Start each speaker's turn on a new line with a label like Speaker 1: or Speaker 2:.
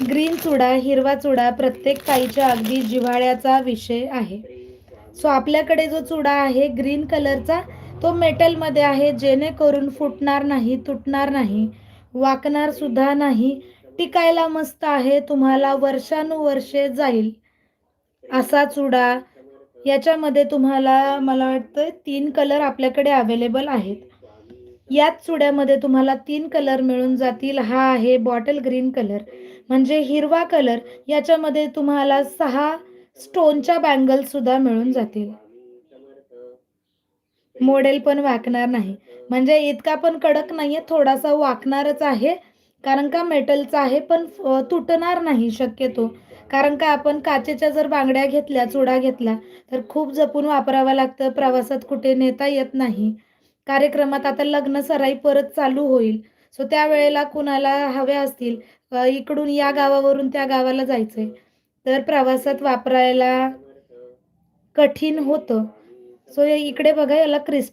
Speaker 1: Green चुडा हिरवा चुडा प्रत्येक ताईच्या अगदी जिव्हाळ्याचा विषय आहे. सो आपल्याकडे जो चुडा आहे ग्रीन कलरचा तो मेटलमध्ये आहे जेणेकरून फुटणार नाही तुटणार नाही वाकणार सुद्धा नाही टिकायला मस्त आहे तुम्हाला वर्षानुवर्षे जाईल. असा चुडा याच्यामध्ये तुम्हाला मला वाटतं तीन कलर आपल्याकडे अवेलेबल आहेत. याच चुड्यामध्ये तुम्हाला तीन कलर मिळून जातील. हा आहे बॉटल ग्रीन कलर. म्हणजे हिरवा कलर. याच्यामध्ये तुम्हाला सहा स्टोनच्या बँगल सुद्धा मिळून जातील. मॉडेल पण वाकणार नाही. म्हणजे इतका पण कडक नाहीये थोडासा वाकणारच आहे. कारण का मेटलचा आहे पण तुटणार नाही शक्यतो. कारण का आपण काचेच्या जर बांगड्या घेतल्या चुडा घेतला तर खूप जपून वापरावं लागतं. प्रवासात कुठे नेता येत नाही. कार्यक्रमात आता लग्न सराई परत चालू होईल. सो त्यावेळेला कुणाला हव्या असतील इकडून या गावावरून त्या गावाला जायचंय. तर प्रवासात वापरायला कठीण होतं. सो इकडे बघा याला क्रिस्ट